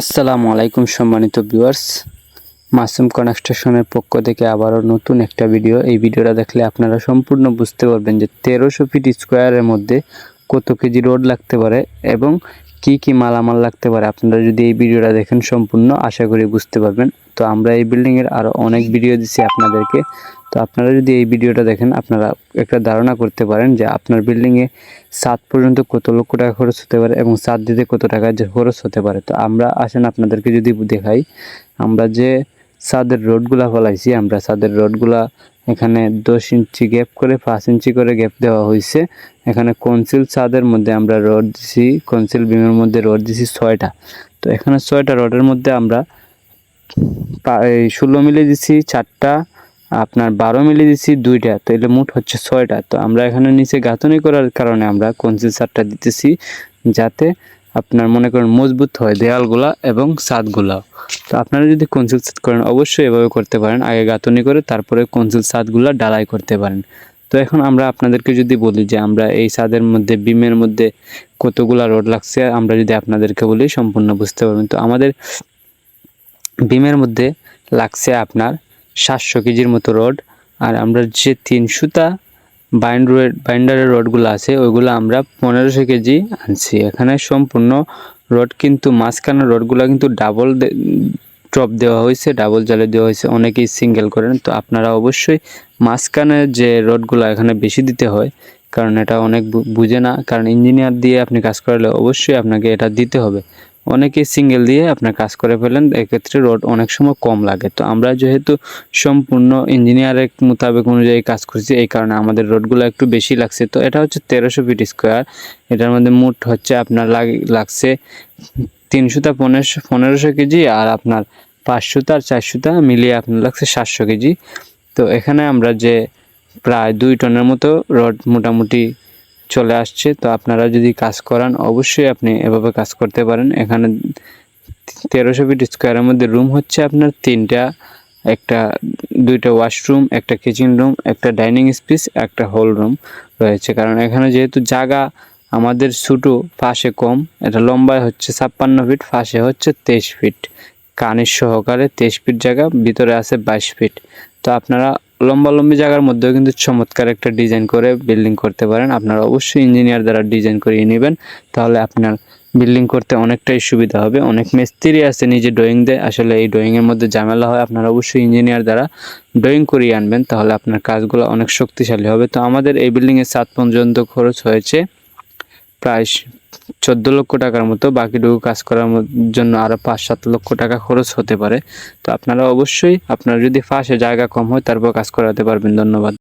আসসালামু আলাইকুম সম্মানিত ভিউয়ার্স। মাসুম কনস্ট্রাকশনের পক্ষ থেকে আবারও নতুন একটা ভিডিও। এই ভিডিওটা দেখলে আপনারা সম্পূর্ণ বুঝতে পারবেন যে তেরোশো ফিট স্কোয়ারের মধ্যে কত কেজি রোড লাগতে পারে এবং কি কি মালামাল লাগতে পারে। আপনারা যদি এই ভিডিওটা দেখেন সম্পূর্ণ, আশা করি বুঝতে পারবেন। তো আমরা এই বিল্ডিংয়ের আরও অনেক ভিডিও দিচ্ছি আপনাদেরকে। তো আপনারা যদি এই ভিডিওটা দেখেন, আপনারা একটা ধারণা করতে পারেন যে আপনার বিল্ডিংয়ে সাত পর্যন্ত কত লক্ষ টাকা খরচ হতে পারে এবং সাত দিতে কত টাকা খরচ হতে পারে। তো আমরা আসেন আপনাদেরকে যদি দেখাই, আমরা যে ছাদের রোডগুলা ফলাইছি, আমরা ছাদের রোডগুলা এখানে দশ ইঞ্চি গ্যাপ করে, পাঁচ ইঞ্চি করে গ্যাপ দেওয়া হয়েছে এখানে কনসিল ছাদের মধ্যে আমরা রড দিছি কনসিল বিমের মধ্যে রড দিছি ছয়টা। তো এখানে ছয়টা রডের মধ্যে আমরা এই ষোলো মিলি দিছি চারটা, আপনার বারো মিলি দিছি দুইটা তো এলে মোট হচ্ছে ছয়টা। তো আমরা এখানে নিচে গাঁথনি করার কারণে আমরা কনসিল সারটা দিতেছি, যাতে আপনার মনে করেন মজবুত হয় দেয়ালগুলা এবং ছাদগুলা। তো আপনারা যদি কনসিল ছাদ করেন, অবশ্যই এভাবে করতে পারেন। আগে গাঁথনি করে তারপরে কনসিল ছাদগুলা ডালাই করতে পারেন। তো এখন আমরা আপনাদেরকে যদি বলি যে আমরা এই ছাদের মধ্যে, বিমের মধ্যে কতগুলা রড লাগছে, আমরা যদি আপনাদেরকে বলি, সম্পূর্ণ বুঝতে পারবেন। তো আমাদের বিমের মধ্যে লাগছে আপনার সাতশো কেজির মতো রড। আর আমরা যে তিন সুতা বাইন্ড বাইন্ডারের রডগুলো আছে, ওইগুলো আমরা পনেরোশো কেজি আনছি। এখানে সম্পূর্ণ রড কিন্তু মাঝখানের রডগুলো কিন্তু ডাবল টপ দেওয়া হয়েছে ডাবল জালে দেওয়া হয়েছে। অনেকেই সিঙ্গেল করেন, তো আপনারা অবশ্যই মাঝখানে যে রডগুলো এখানে বেশি দিতে হয়, কারণ এটা অনেক বুঝে না। কারণ ইঞ্জিনিয়ার দিয়ে আপনি কাজ করালে অবশ্যই আপনাকে এটা দিতে হবে। অনেকে সিঙ্গেল দিয়ে আপনার কাজ করে ফেলেন, এক্ষেত্রে রড অনেক সময় কম লাগে। তো আমরা যেহেতু সম্পূর্ণ ইঞ্জিনিয়ারের মোতাবেক অনুযায়ী কাজ করছি, এই কারণে আমাদের রডগুলো একটু বেশি লাগছে। তো এটা হচ্ছে তেরোশো ফিট স্কোয়ার এটার মধ্যে মোট হচ্ছে আপনার লাগ- লাগছে তিনশোটা পনেরোশো পনেরোশো কেজি আর আপনার পাঁচশোটা আর চারশোটা মিলিয়ে আপনার লাগছে সাতশো কেজি। তো এখানে আমরা যে প্রায় দুই টনের মতো রড মোটামুটি চলে আসছে। তো আপনারা যদি কাজ করান, অবশ্যই আপনি এভাবে কাজ করতে পারেন। এখানে তেরোশো ফিট স্কোয়ারের মধ্যে রুম হচ্ছে আপনার তিনটা। একটা, দুইটা ওয়াশরুম একটা কিচেন রুম একটা ডাইনিং স্পেস একটা হল রুম রয়েছে। কারণ এখানে যেহেতু জায়গা আমাদের ছোটো, পাশে কম, এটা লম্বায় হচ্ছে ছাপ্পান্ন ফিট পাশে হচ্ছে তেইশ ফিট কানের সহকারে তেইশ ফিট জায়গা, ভিতরে আছে বাইশ ফিট তো আপনারা লম্বা লম্বি জায়গার মধ্যেও কিন্তু চমৎকার একটা ডিজাইন করে বিল্ডিং করতে পারেন। আপনারা অবশ্যই ইঞ্জিনিয়ার দ্বারা ডিজাইন করিয়ে নেবেন, তাহলে আপনার বিল্ডিং করতে অনেকটাই সুবিধা হবে। অনেক মিস্ত্রি আছে নিজে ড্রয়িং দেয়, আসলে এই ড্রয়িংয়ের মধ্যে ঝামেলা হয়। আপনারা অবশ্যই ইঞ্জিনিয়ার দ্বারা ড্রয়িং করিয়ে আনবেন, তাহলে আপনার কাজগুলো অনেক শক্তিশালী হবে। তো আমাদের এই বিল্ডিংয়ের সাত পর্যন্ত খরচ হয়েছে প্রায় চোদ্দ লক্ষ টাকার মতো বাকিটুকু কাজ করার জন্য আরও পাঁচ সাত লক্ষ টাকা খরচ হতে পারে। তো আপনারা অবশ্যই, আপনার যদি ফাঁসে জায়গা কম হয়, তারপর কাজ করাতে পারবেন। ধন্যবাদ।